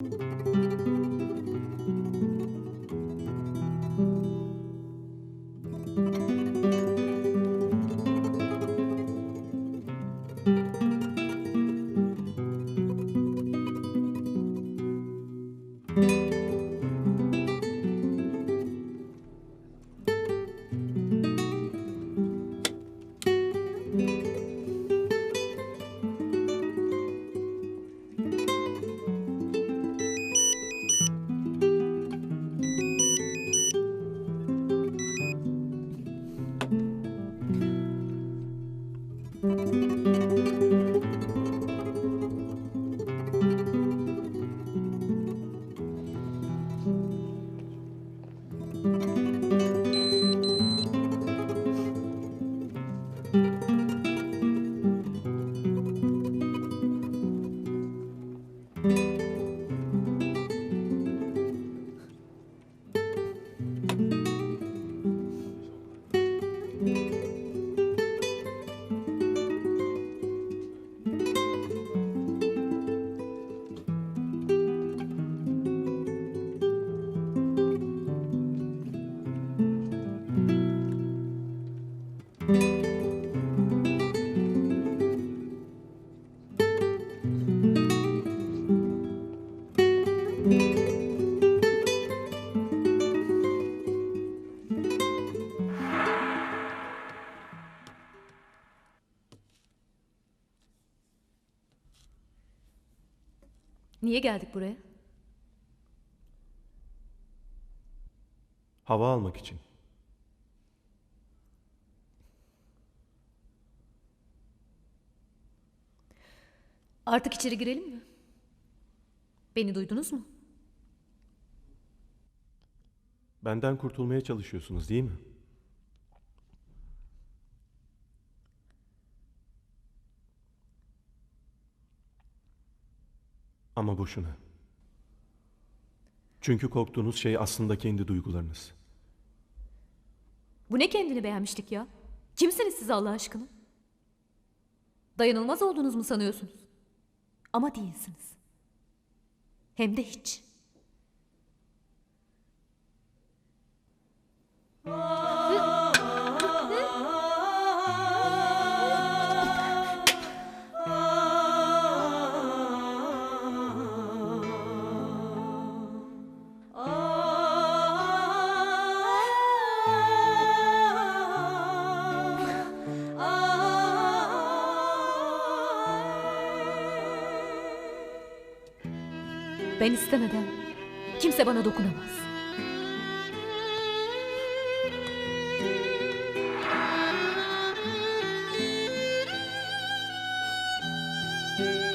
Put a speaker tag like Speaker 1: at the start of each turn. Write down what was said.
Speaker 1: Thank you Niye geldik buraya?
Speaker 2: Hava almak için.
Speaker 1: Artık içeri girelim mi? Beni duydunuz mu?
Speaker 2: Benden kurtulmaya çalışıyorsunuz değil mi? Ama boşuna. Çünkü korktuğunuz şey aslında kendi duygularınız.
Speaker 1: Bu ne kendini beğenmişlik ya? Kimsiniz siz Allah aşkına? Dayanılmaz olduğunuz mu sanıyorsunuz? Ama değilsiniz. Hem de hiç. Ben istemeden kimse bana dokunamaz. Müzik